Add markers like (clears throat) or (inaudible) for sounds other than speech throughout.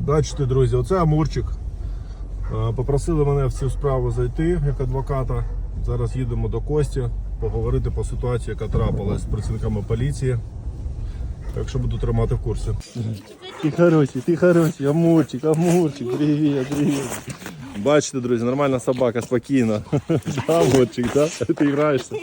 Бачите, друзі, оце Амурчик. Е, Попросили мене в цю справу зайти як адвоката. Зараз їдемо до Кості, поговорити по ситуації, яка трапилась з працівниками поліції. Так що буду тримати в курсі. Ти хороший, ти хороший, Амурчик, Амурчик, привіт, привіт. Бачите, друзі, нормальна собака, спокійна. (laughs) Амурчик, так? Ти граєшся.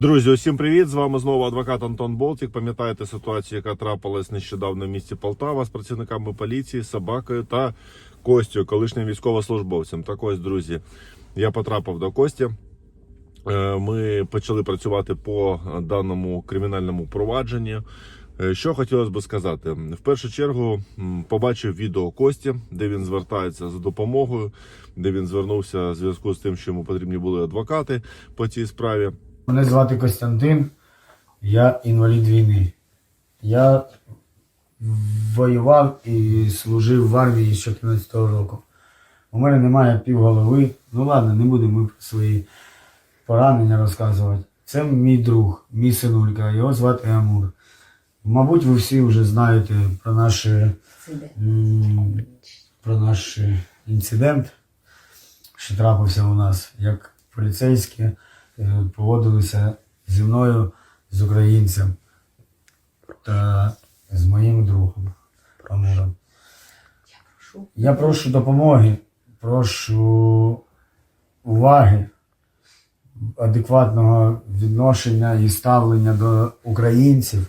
Друзі, усім привіт! З вами знову адвокат Антон Болтик. Пам'ятаєте ситуацію, яка трапилась нещодавно в місті Полтава з працівниками поліції, собакою та Костю, колишнім військовослужбовцем. Так ось, друзі, я потрапив до Кості. Е, Ми почали працювати по даному кримінальному провадженні. Е, Що хотілося би сказати, в першу чергу побачив відео Кості, де він звертається за допомогою, де він звернувся в зв'язку з тим, що йому потрібні були адвокати по цій справі. Мене звати Костянтин, я інвалід війни. Я воював і служив в армії з 14 року. У мене немає півголови. Ну ладно, не будемо ми свої поранення розказувати. Це мій друг, мій синулька, його звати Амур. Мабуть, ви всі вже знаєте про наш, про наш інцидент, що трапився у нас, як поліцейські поводилися зі мною, з українцем та з моїм другом Амуром. Я прошу допомоги, прошу уваги, адекватного відношення і ставлення до українців,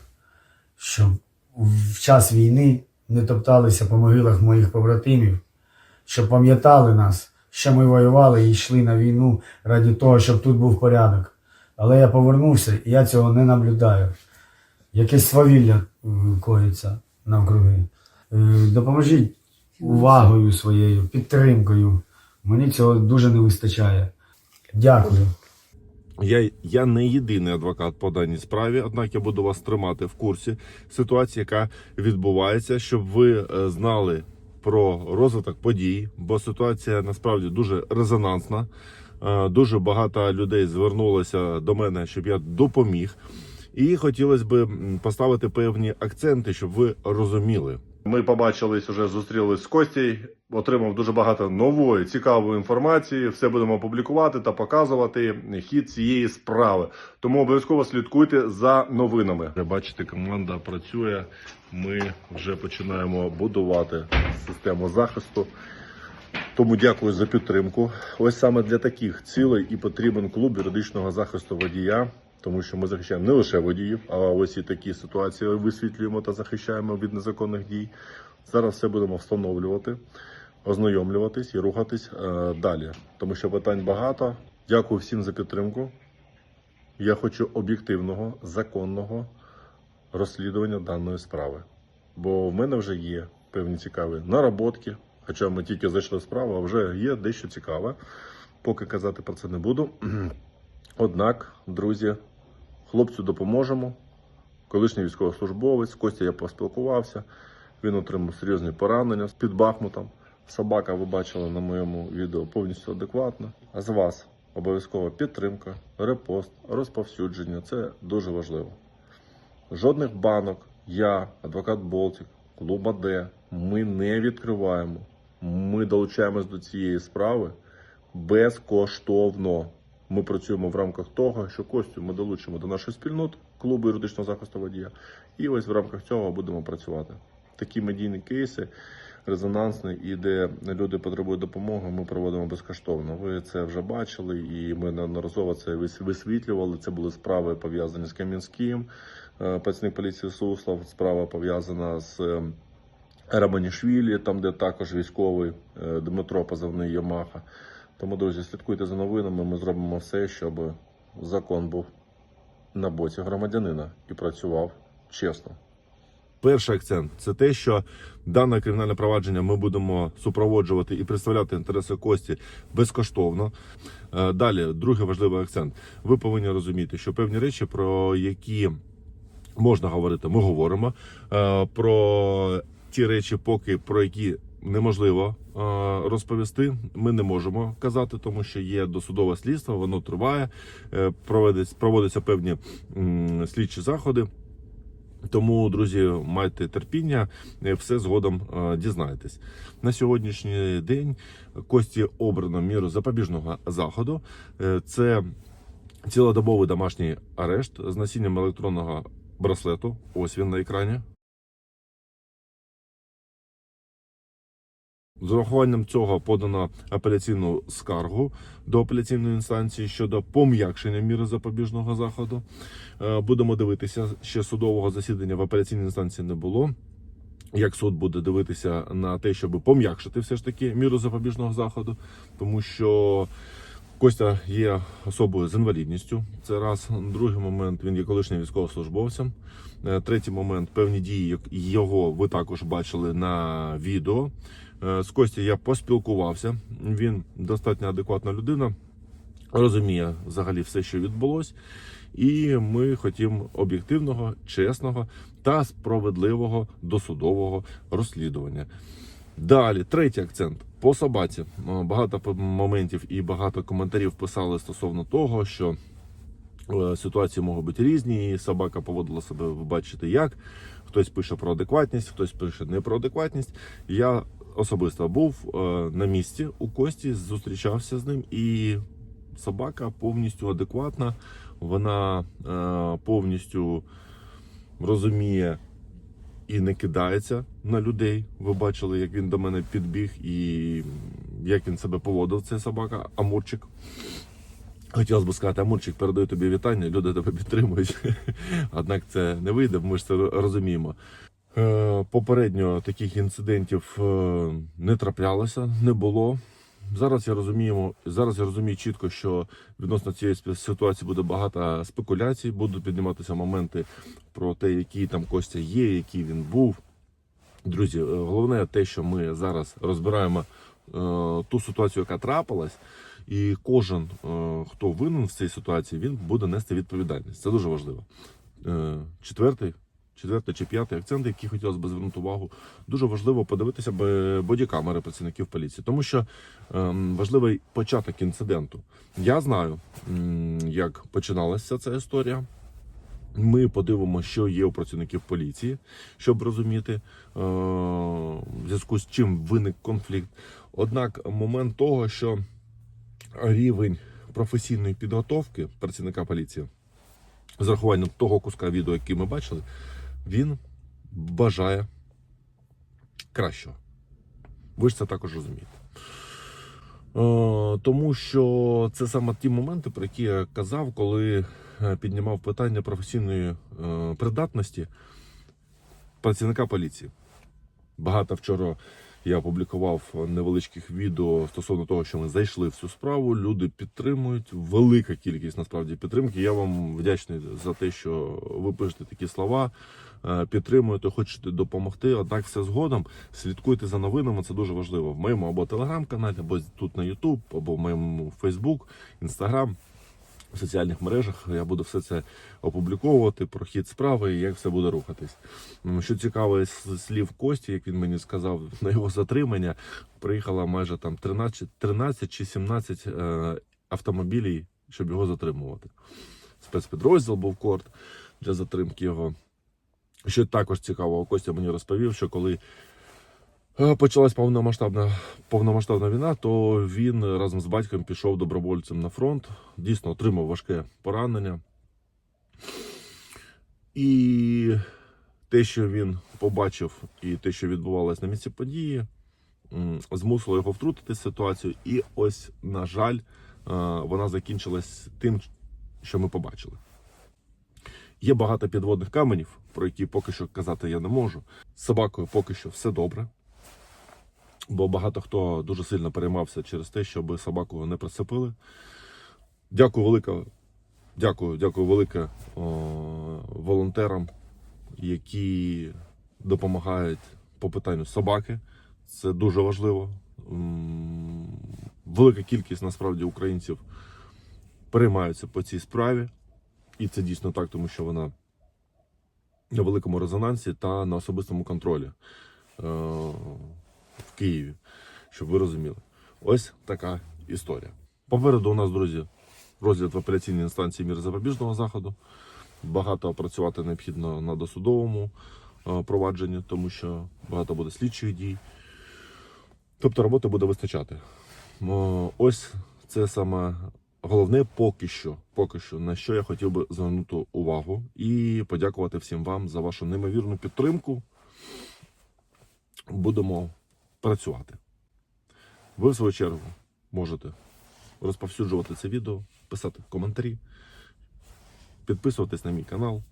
щоб в час війни не топталися по могилах моїх побратимів, щоб пам'ятали нас, що ми воювали і йшли на війну ради того, щоб тут був порядок. Але я повернувся і я цього не наблюдаю. Якесь свавілля е, коїться навкруги. Е, Допоможіть увагою своєю, підтримкою. Мені цього дуже не вистачає. Дякую. Я, я не єдиний адвокат по даній справі, однак я буду вас тримати в курсі ситуації, яка відбувається, щоб ви е, знали про розвиток подій, бо ситуація насправді дуже резонансна. Е, Дуже багато людей звернулося до мене, щоб я допоміг. І хотілося б поставити певні акценти, щоб ви розуміли. Ми побачились уже зустрілись з Костєю, отримав дуже багато нової цікавої інформації. Все будемо публікувати та показувати хід цієї справи. Тому обов'язково слідкуйте за новинами. Бачите, команда працює. Ми вже починаємо будувати систему захисту. Тому дякую за підтримку. Ось саме для таких цілей і потрібен клуб юридичного захисту водія, тому що ми захищаємо не лише водіїв, а ось і такі ситуації висвітлюємо та захищаємо від незаконних дій. Зараз все будемо встановлювати, ознайомлюватись і рухатись е, далі, тому що питань багато. Дякую всім за підтримку. Я хочу об'єктивного, законного розслідування даної справи. Бо в мене вже є певні цікаві наработки. Хоча ми тільки зайшли справу, а вже є дещо цікаве. Поки казати про це не буду. (clears throat) Однак, друзі, хлопцю допоможемо. Колишній військовослужбовець, Костя я поспілкувався. Він отримав серйозні поранення під Бахмутом. Собака, ви бачили на моєму відео, повністю адекватна. А з вас обов'язкова підтримка, репост, розповсюдження це дуже важливо. Жодних банок, я, адвокат Болтик, клуб АД, ми не відкриваємо. Ми долучаємось до цієї справи безкоштовно. Ми працюємо в рамках того, що Костю ми долучимо до нашої спільноти, клубу юридичного захисту водія. І ось в рамках цього будемо працювати. Такі медійні кейси резонансні, і де люди потребують допомоги, ми проводимо безкоштовно. Ви це вже бачили, і ми неодноразово це висвітлювали. Це були справи пов'язані з Кам'янським, е, працівник поліції Суслав, справа пов'язана з. е, Раманішвілі, там, де також військовий е, Дмитро позивний Ямаха. Тому, друзі, слідкуйте за новинами. Ми зробимо все, щоб закон був на боці громадянина і працював чесно. Перший акцент це те, що дане кримінальне провадження ми будемо супроводжувати і представляти інтереси Кості безкоштовно. Е, Далі, другий важливий акцент. Ви повинні розуміти, що певні речі, про які можна говорити, ми говоримо. Е, Про ті речі, поки про які неможливо е, розповісти, ми не можемо казати, тому що є досудове слідство, воно триває, е, проводяться певні слідчі заходи. Тому, друзі, майте терпіння, е, все згодом дізнаєтесь. На сьогоднішній день Кості обрано міру запобіжного заходу. Це цілодобовий домашній арешт з носінням електронного браслету. Ось він на екрані. З урахуванням цього подано апеляційну скаргу до апеляційної інстанції щодо пом'якшення міри запобіжного заходу. Е, Будемо дивитися, ще судового засідання в апеляційній інстанції не було. Як суд буде дивитися на те, щоб пом'якшити все ж таки міру запобіжного заходу, тому що Костя є особою з інвалідністю. Це раз. Другий момент він є колишнім військовослужбовцем. Е, Третій момент певні дії його ви також бачили на відео. Е, З Костю я поспілкувався. Він достатньо адекватна людина, розуміє взагалі все, що відбулось. І ми хотімо об'єктивного, чесного та справедливого досудового розслідування. Далі, третій акцент по собаці. Е, Багато моментів і багато коментарів писали стосовно того, що е, ситуації можуть бути різні, і собака поводила себе, ви бачите, як. Хтось пише про адекватність, хтось пише не про адекватність. Я особисто був е, на місці у Кості, зустрічався з ним, і собака повністю адекватна. Вона е, повністю розуміє і не кидається на людей. Ви бачили, як він до мене підбіг і як він себе поводив, цей собака, Амурчик. Хотілося б сказати, Амурчик, передаю тобі вітання, люди тебе підтримують. (laughs) Однак це не вийде, ми ж це розуміємо. Е, Попередньо таких інцидентів е, не траплялося, не було. Зараз я розуміємо, зараз я розумію чітко, що відносно цієї ситуації буде багато спекуляцій, будуть підніматися моменти про те, який там Костя є, який він був. Друзі, е, головне те, що ми зараз розбираємо ту ситуацію, яка трапилась, і кожен, хто винен в цій ситуації, він буде нести відповідальність. Це дуже важливо. Четвертий, четвертий чи п'ятий акцент, який хотілося б звернути увагу, дуже важливо подивитися бодікамери працівників поліції, тому що ем, важливий початок інциденту. Я знаю, як починалася ця історія. Ми подивимося, що є у працівників поліції, щоб розуміти, е, в зв'язку з чим виник конфлікт. Однак, момент того, що рівень професійної підготовки працівника поліції з рахуванням того куска відео, який ми бачили, він бажає кращого. Ви ж це також розумієте. Е, Тому що це саме ті моменти, про які я казав, коли е, піднімав питання професійної е, придатності працівника поліції. Багато вчора я опублікував невеличких відео стосовно того, що ми зайшли в цю справу. Люди підтримують. Велика кількість насправді підтримки. Я вам вдячний за те, що ви пишете такі слова, е, підтримуєте, хочете допомогти. Однак все згодом слідкуйте за новинами. Це дуже важливо в моєму або телеграм-каналі, або тут на Ютуб, або в моєму Фейсбук, Інстаграм. В соціальних мережах я буду все це опубліковувати про хід справи і як все буде рухатись. Що цікаво з слів Кості, як він мені сказав, (laughs) на його затримання приїхало майже там 13, 13 чи 17 е, автомобілів, щоб його затримувати. Спецпідрозділ був корт для затримки його. Що також цікаво, Костя мені розповів, що коли почалась повномасштабна, повномасштабна війна, то він разом з батьком пішов добровольцем на фронт, дійсно отримав важке поранення. І те, що він побачив, і те, що відбувалось на місці події, змусило його втрутитися в ситуацію. І ось, на жаль, е, вона закінчилась тим, що ми побачили. Є багато підводних каменів, про які поки що казати я не можу. З собакою поки що все добре. Бо багато хто дуже сильно переймався через те, щоб собаку не прицепили. Дякую велике, дякую, дякую велике о, волонтерам, які допомагають по питанню собаки. Це дуже важливо. Велика кількість насправді українців переймаються по цій справі. І це дійсно так, тому що вона на великому резонансі та на особистому контролі е, в Києві, щоб ви розуміли. Ось така історія. Попереду у нас, друзі, розгляд в апеляційній інстанції міри запобіжного заходу. Багато працювати необхідно на досудовому е, провадженні, тому що багато буде слідчих дій. Тобто роботи буде вистачати. Ось це саме головне поки що, поки що, на що я хотів би звернути увагу і подякувати всім вам за вашу неймовірну підтримку. Будемо працювати. Ви, в свою чергу, можете розповсюджувати це відео, писати коментарі, підписуватись на мій канал.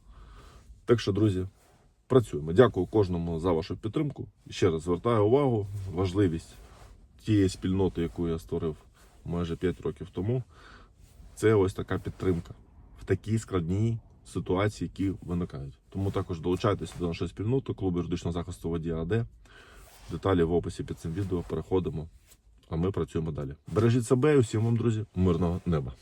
Так що, друзі, працюємо. Дякую кожному за вашу підтримку. Ще раз звертаю увагу, важливість тієї спільноти, яку я створив майже 5 років тому. Це ось така підтримка в такій складній ситуації, які виникають. Тому також долучайтеся до нашої спільноти клубу юридичного захисту водія АД. Деталі в описі під цим відео переходимо, а ми працюємо далі. Бережіть себе і усім вам, друзі, мирного неба.